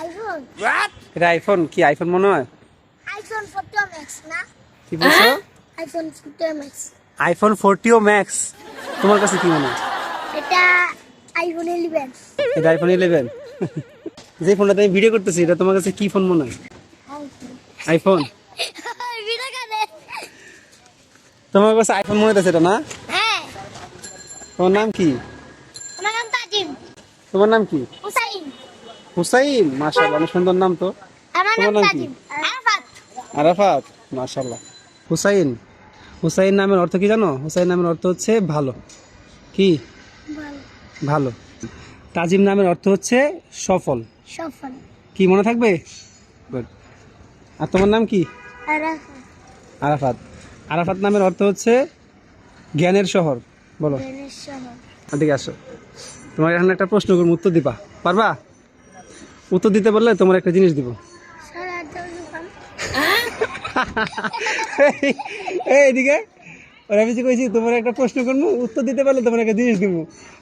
IPhone এটা iPhone কি iPhone মনে হয়? আইফোন ফোরটিও ম্যাক্স না? কি বলছো? IPhone fourteen max iPhone fourteen max তোমার কাছে কি মনে হয়? এটা আইফোন ইলেভেন এটা আইফোন ইলেভেন যে ফোনটা আমি ভিডিও করতেছি এটা তোমার কাছে কি ফোন মনে হয়? আইফোন তোমার কাছে আইফোন মনে হচ্ছে এটা না? হ্যাঁ। তোমার নাম কি? আমার নাম তাজিম। তোমার নাম কি? হুসাইন। হুসাইন মাশাআল্লাহ অনেক সুন্দর নাম তো। তোমার নাম কি? আরাফাত। মাশাআল্লাহ। হুসাইন হুসাইন নামের অর্থ কি জানো? হুসাইন নামের অর্থ হচ্ছে ভালো। কি? ভালো। তাজিম নামের অর্থ হচ্ছে সফল। সফল। কি মনে থাকবে? আর তোমার নাম কি? আরাফাত। আরাফাত। নামের অর্থ হচ্ছে জ্ঞানের শহর। বলো। এদিকে আসো। তোমার এখানে একটা প্রশ্ন করব উত্তর দিবা। পারবা? উত্তর দিতে পারলে তোমার একটা জিনিস দিব। সারা দোকান। এই, এই এদিকে। ওরা বেশি কইছি তোমার একটা প্রশ্ন করব উত্তর দিতে পারলে তোমার একটা জিনিস দিব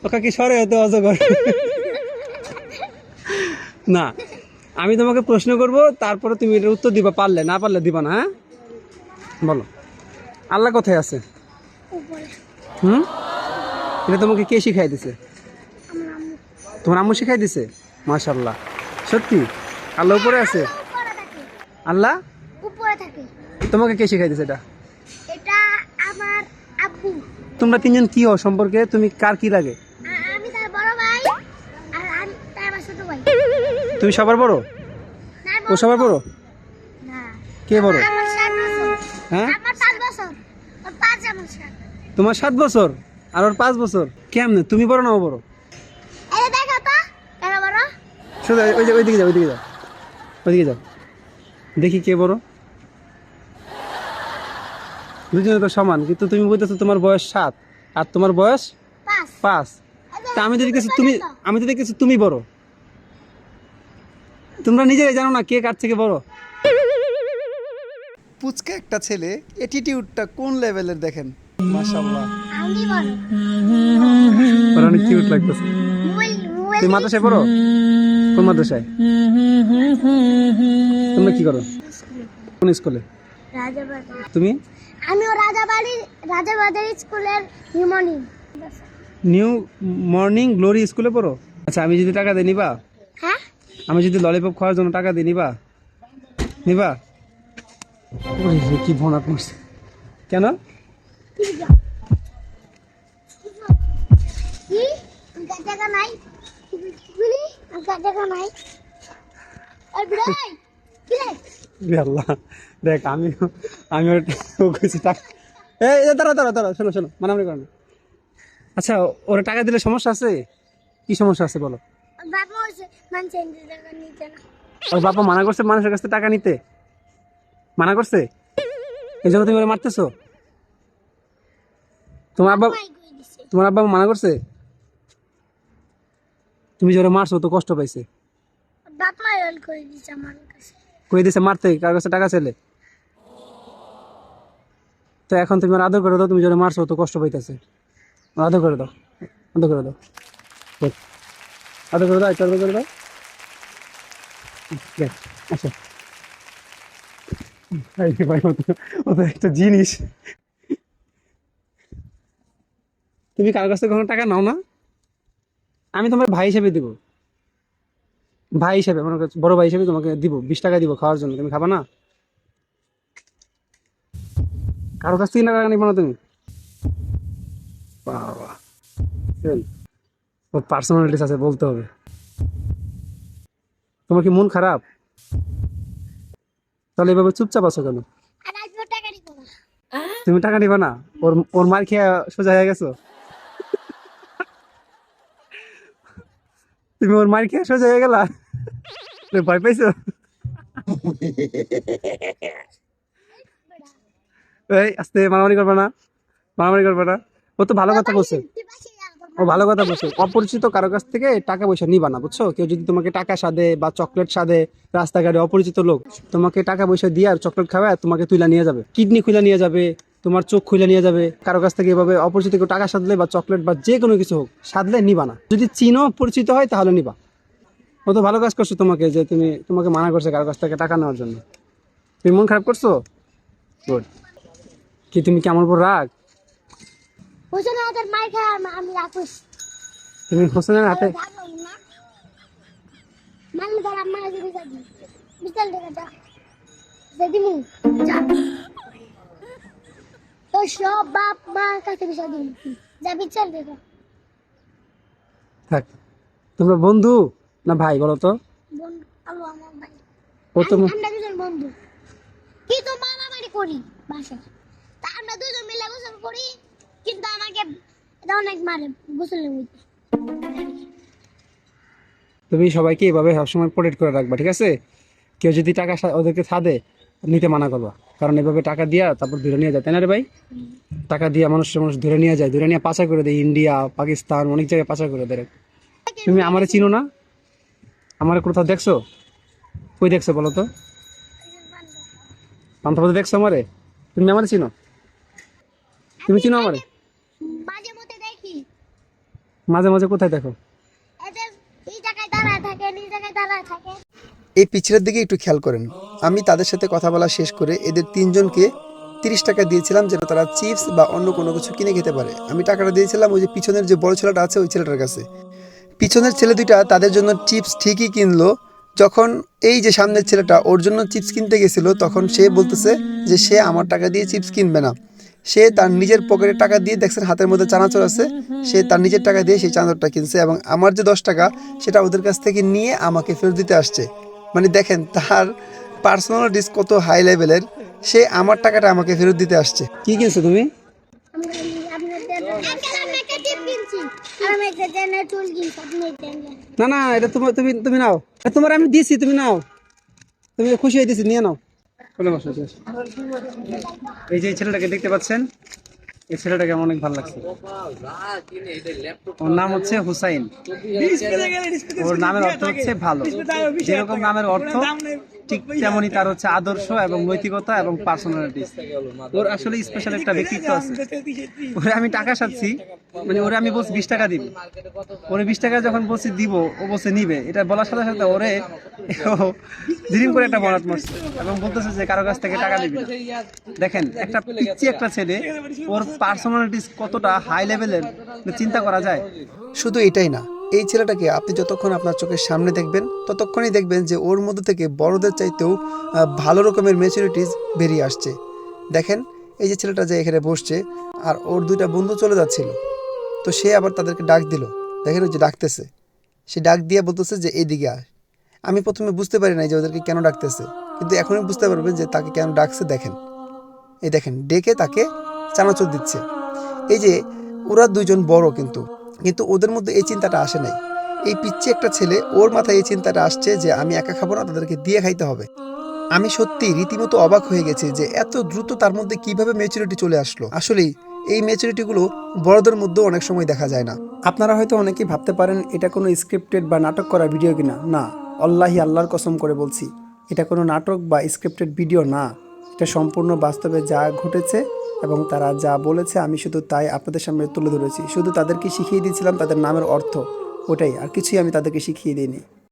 ওকা কি সরে হতে অজগর। না আমি তোমাকে প্রশ্ন করব তারপরে তুমি এটার উত্তর দিবা পারলে না পারলে দিবা না হ্যাঁ? বলো। আল্লাহ কোথায় আছে? হুম? এটা তোমাকে কে শিখাই দিছে? তোমার আম্মু শিখাই দিছে? মাশাল্লাহ সত্যি? আল্লাহ উপরে আছে? আল্লাহ উপরে থাকে। তোমাকে কে শিখাই দিছে এটা? এটা আমার আব্বু। তোমরা তিনজন কি হও সম্পর্কে? তুমি কার কি লাগে? আমি তার বড় ভাই আর আমি তার ছোট ভাই। তুমি সবার বড়? না ও সবার বড়? না। কে বড়? আমার সাত বছর। হ্যাঁ? আমার পাঁচ বছর। ওর পাঁচ আমার সাত। তোমার সাত বছর? আর ওর পাঁচ বছর? কেমনে? তুমি বড় না ও বড় এই যে দেখো তো কেন বড় শুধু ওই ওইদিকে যাও যাও। ওইদিকে যাও। দেখি কে বড়। দুজনে তো সমান কিন্তু তুমি বলতেছো তোমার বয়স সাত। আর তোমার বয়স? পাঁচ। যে তা আমি তো দেখেছি তুমি আমি তো দেখেছি তুমি বড়। তোমরা নিজেরাই জানো না কে কার থেকে বড়। পুচকা একটা ছেলে অ্যাটিটিউডটা কোন লেভেলের দেখেন? মাশাআল্লাহ। আমি বড়। ওর অনেক কিউট লাগতেছে। তুই মাদ্রাসায় পড়ো? কোন মাদ্রাসায়? তোমরা কি করো? কোন স্কুলে তুমি? আমিও রাজাবাড়ি রাজাবাড়ি স্কুলের হিমনি নিউ মর্নিং গ্লোরি স্কুলে পড়ো? আচ্ছা আমি যদি টাকা দিই নিবা? হ্যাঁ? আমি যদি ললিপপ খাওয়ার জন্য টাকা দিই নিবা? নিবা? কি ভনাট মারছে কেন? টাকা নাই বলি আমার টাকা নাই আর বিড়াই কি রে রে আল্লাহ দেখ আমি আমি টাকা এই দাঁড়া দাঁড়া দাঁড়া শোনো শোনো মানামানি করো না। আচ্ছা ওরা টাকা দিলে সমস্যা আছে? কি সমস্যা আছে বলো? ওর বাবা মানা করছে মানুষের কাছ টাকা নিতে। মানা করছে? এই জন্য তুমি ওরা মারতেছো? তোমার আব্বা তোমার আব্বা মানা করছে? তুমি যে ওরা মারছো তো কষ্ট পাইছে। বাপ মা রোল করে দিছে আমার কাছে? কই দিছে মারতে কার কাছে টাকা ছেলে তো এখন তুমি আদর করে দাও তুমি যে ওরা মারছো তো কষ্ট পাইতেছে। আদর করে দাও আদর করে দাও। আদর করে দাও আদর করে দাও। যে ভাই, ও তো- একটা জিনিস। তুমি কার কাছ থেকে কখনো টাকা নাও না? আমি তোমার ভাই হিসেবে দিব। ভাই হিসেবে মনে করছ বড় ভাই হিসেবে তোমাকে দিব বিশ টাকা দিব খাওয়ার জন্য। তুমি খাবা না? কারও কাছ থেকে টাকা নিবা না তুমি? বাবা। পার্সোনালিটিস আছে বলতে হবে। তোমার কি মন খারাপ? তাহলে এভাবে চুপচাপ আছো কেন? তুমি টাকা নিবা না? ওর ওর মার খেয়ে সোজা হয়ে গেছো? তুমি ওর মার খেয়ে সোজা হয়ে গেলা? ভয় পাইছো? এই, আস্তে, মারামারি করবে না। মারামারি করবে না। ও তো ভালো কথা বলছে। ও ভালো কথা বলছে। অপরিচিত কারও কাছ থেকে টাকা পয়সা নিবা না, বুঝছ? কেউ যদি তোমাকে টাকা সাদে বা চকলেট সাদে রাস্তাঘাটে অপরিচিত লোক, তোমাকে টাকা পয়সা দিয়ে আর চকলেট খাওয়ায় তোমাকে তুইলা নিয়ে যাবে। কিডনি খুলে নিয়ে যাবে তোমার চোখ খুলে নিয়ে যাবে কারও কাছ থেকে এভাবে অপরিচিত কেউ টাকা সাদলে বা চকলেট বা যে কোনো কিছু হোক সাদলে নিবা না। যদি চিনো পরিচিত হয় তাহলে নিবা। ও তো ভালো কাজ করছ তোমাকে যে তুমি তোমাকে মানা করছে কারও কাছ থেকে টাকা নেওয়ার জন্য। তুমি মন খারাপ করছ? গুড কি তুমি কি আমার উপর রাগ? মার খায় তুমি হোসেনের হাতে মানলে তার আম্মা আছে বিচার দি বিচার দেখা যা যদি মু যা। তো সব বাপ মা কাছে বিচার দিন যা বিচার দেখা। থাক। তোমরা বন্ধু না ভাই বলো তো? বন্ধু আলো আমার ভাই। ও তো আম- আমরা দুজন বন্ধু। কিন্তু মারামারি করি বাসায়? তা আমরা দুজন মিলে গোসল করি কিন্তু আমাকে এটা অনেক মারে গোসলের মধ্যে তুমি সবাইকে এভাবে সবসময় প্রোটেক্ট করে রাখবা ঠিক আছে? কেউ যদি টাকা ওদেরকে ছাদে নিতে মানা করবা। কারণ এভাবে টাকা দিয়া তারপর ধরে নিয়ে যায় তাই না রে ভাই? টাকা দিয়া মানুষ মানুষ ধরে নিয়ে যায় ধরে নিয়ে পাচার করে দেয় ইন্ডিয়া পাকিস্তান অনেক জায়গায় পাচার করে দেয় তুমি আমারে চিনো না? আমারে কোথাও দেখছ? কই দেখছ বলো তো? পান্থপথে দেখছ আমারে? তুমি আমারে চিনো? তুমি চিনো আমারে? মাঝে মাঝে কোথায় দেখো এদের এই জায়গায় দাঁড়ায় থাকে এই জায়গায় দাঁড়ায় থাকে এই পিছনের দিকে একটু খেয়াল করেন। আমি তাদের সাথে কথা বলা শেষ করে এদের তিনজনকে তিরিশ টাকা দিয়েছিলাম যেটা তারা চিপস বা অন্য কোনো কিছু কিনে খেতে পারে। আমি টাকাটা দিয়েছিলাম ওই যে পিছনের যে বড় ছেলেটা আছে ওই ছেলেটার কাছে। পিছনের ছেলে দুইটা তাদের জন্য চিপস ঠিকই কিনলো। যখন এই যে সামনের ছেলেটা ওর জন্য চিপস কিনতে গেছিল, তখন সে বলতেছে যে সে আমার টাকা দিয়ে চিপস কিনবে না। সে তার নিজের পকেটে টাকা দিয়ে দেখছেন হাতের মধ্যে চানাচুর আছে। সে তার নিজের টাকা দিয়ে সেই চানাচুরটা কিনছে এবং আমার যে দশ টাকা, সেটা ওদের কাছ থেকে নিয়ে আমাকে ফেরত দিতে আসছে। মানে দেখেন তার পার্সোনালিটিস কত হাই লেভেলের সে আমার টাকাটা আমাকে ফেরত দিতে আসছে। কি কিনছো তুমি? না না এটা তোমার তুমি তুমি নাও। এটা তোমার আমি দিছি তুমি নাও। তুমি খুশি হয়ে দিছি নিয়ে নাও। এই যে ছেলেটাকে দেখতে পাচ্ছেন? এই ছেলেটাকে আমার অনেক ভালো লাগছে। ওর নাম হচ্ছে হুসাইন। ওর নামের অর্থ হচ্ছে ভালো। যেরকম নামের অর্থ, ঠিক তেমনই তার হচ্ছে আদর্শ এবং নৈতিকতা এবং পার্সোনালিটি ওর আসলে স্পেশাল একটা ব্যক্তিত্ব আছে। ওরে আমি টাকা সাচ্ছি মানে ওরে আমি বলছি বিশ টাকা দিব। ওরে বিশ টাকা যখন বলছি দিব, ও বলছে নিবে। এটা বলার সাথে সাথে ওরে দিন করে একটা বরাত মারছে এবং বলতেছে যে কারও কাছ থেকে টাকা নিবি দেখেন, একটা পিচ্ছি একটা ছেলে, ওর পার্সোনালিটিস কতটা হাই লেভেলের চিন্তা করা যায়? শুধু এটাই না, এই ছেলেটাকে আপনি যতক্ষণ আপনার চোখের সামনে দেখবেন, ততক্ষণই দেখবেন যে ওর মধ্যে থেকে বড়দের চাইতেও ভালো রকমের ম্যাচুরিটিস বেরিয়ে আসছে। দেখেন, এই যে ছেলেটা যে এখানে বসছে, আর ওর দুইটা বন্ধু চলে যাচ্ছিল, তো সে আবার তাদেরকে ডাক দিল। দেখেন ওই যে ডাকতেছে। সে ডাক দিয়ে বলতেছে যে, এইদিকে আয়। আমি প্রথমে বুঝতে পারি নাই যে ওদেরকে কেন ডাকতেছে, কিন্তু এখনই বুঝতে পারবেন যে তাকে কেন ডাকছে, দেখেন। এই দেখেন, ডেকে তাকে চানাচুর দিচ্ছে। এই যে, ওরা দুজন বড় কিন্তু কিন্তু ওদের মধ্যে এই চিন্তাটা আসে নাই। এই পিচ্ছি একটা ছেলে, ওর মাথায় এই চিন্তাটা আসছে যে আমি একা খাব না, তাদেরকে দিয়ে খাইতে হবে। আমি সত্যি রীতিমতো অবাক হয়ে গেছি যে এত দ্রুত তার মধ্যে কীভাবে ম্যাচুরিটি চলে আসলো। আসলেই এই ম্যাচুরিটিগুলো বড়দের মধ্যেও অনেক সময় দেখা যায় না। আপনারা হয়তো অনেকেই ভাবতে পারেন, এটা কোনো স্ক্রিপ্টেড বা নাটক করা ভিডিও কিনা? না, আল্লাহি আল্লাহর কসম করে বলছি, এটা কোনো নাটক বা স্ক্রিপ্টেড ভিডিও না। এটা সম্পূর্ণ বাস্তবে যা ঘটেছে এবং তারা যা বলেছে, আমি শুধু তাই আপনাদের সামনে তুলে ধরেছি। শুধু তাদেরকে শিখিয়ে দিয়েছিলাম, তাদের নামের অর্থ ওটাই। আর কিছুই আমি তাদেরকে শিখিয়ে দিইনি।